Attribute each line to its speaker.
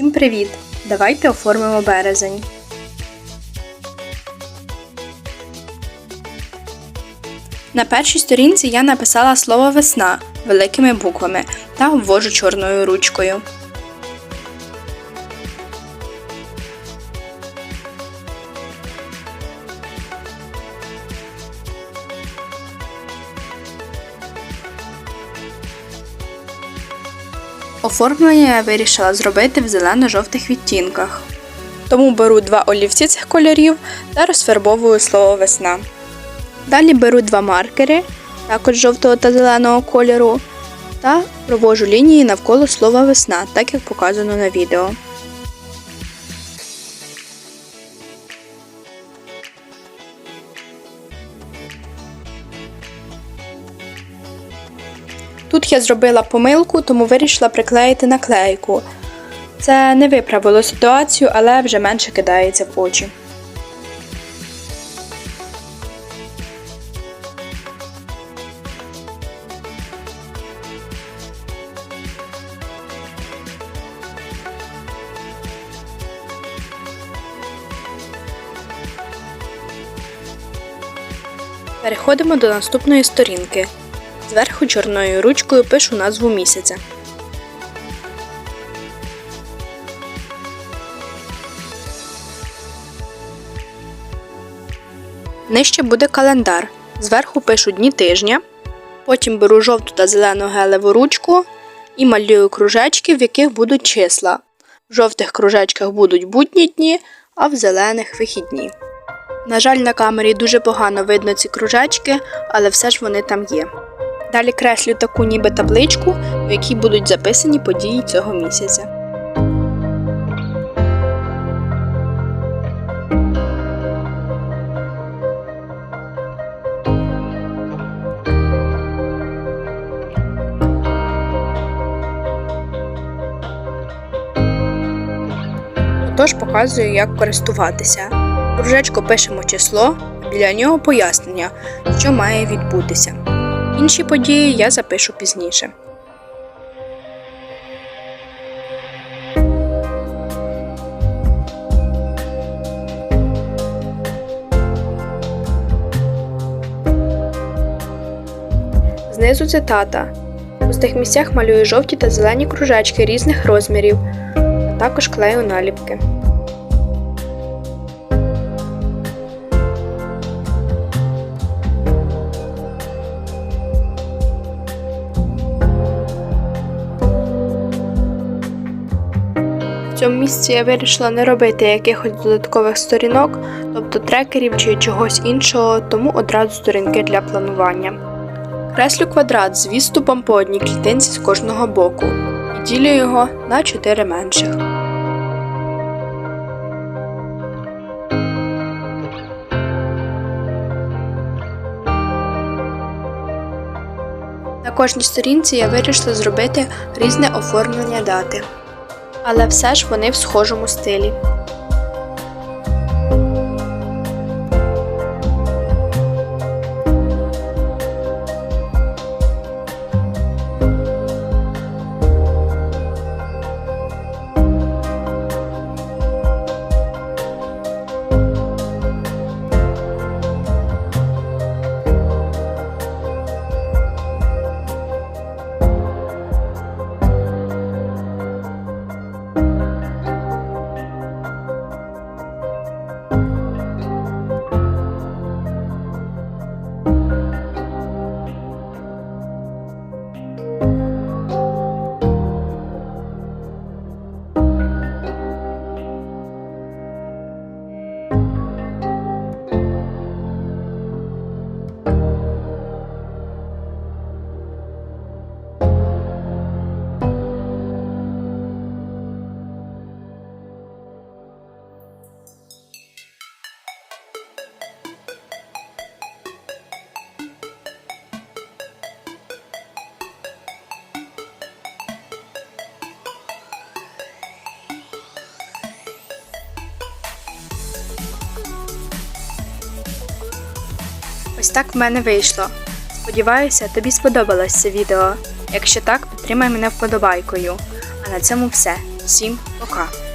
Speaker 1: Всім привіт! Давайте оформимо березень. На першій сторінці я написала слово весна великими буквами та обвожу чорною ручкою. Оформлення я вирішила зробити в зелено-жовтих відтінках. Тому беру два олівці цих кольорів та розфарбовую слово весна. Далі беру два маркери, також жовтого та зеленого кольору, та провожу лінії навколо слова весна, так як показано на відео. Тут я зробила помилку, тому вирішила приклеїти наклейку. Це не виправило ситуацію, але вже менше кидається в очі. Переходимо до наступної сторінки. Зверху чорною ручкою пишу назву місяця. Нижче буде календар. Зверху пишу дні тижня. Потім беру жовту та зелену гелеву ручку і малюю кружечки, в яких будуть числа. В жовтих кружечках будуть будні дні, а в зелених вихідні. На жаль, на камері дуже погано видно ці кружечки, але все ж вони там є. Далі креслю таку ніби табличку, в якій будуть записані події цього місяця. Отож показую, як користуватися. В кружечку пишемо число, біля нього пояснення, що має відбутися. Інші події я запишу пізніше. Знизу цитата. У пустих місцях малюю жовті та зелені кружечки різних розмірів, а також клею наліпки. Цьому місці я вирішила не робити якихось додаткових сторінок, тобто трекерів чи чогось іншого, тому одразу сторінки для планування. Креслю квадрат з відступом по одній клітинці з кожного боку і ділю його на 4 менших. На кожній сторінці я вирішила зробити різне оформлення дати. Але все ж вони в схожому стилі. Thank you. Ось так в мене вийшло. Сподіваюся, тобі сподобалось це відео. Якщо так, підтримай мене вподобайкою. А на цьому все. Всім пока!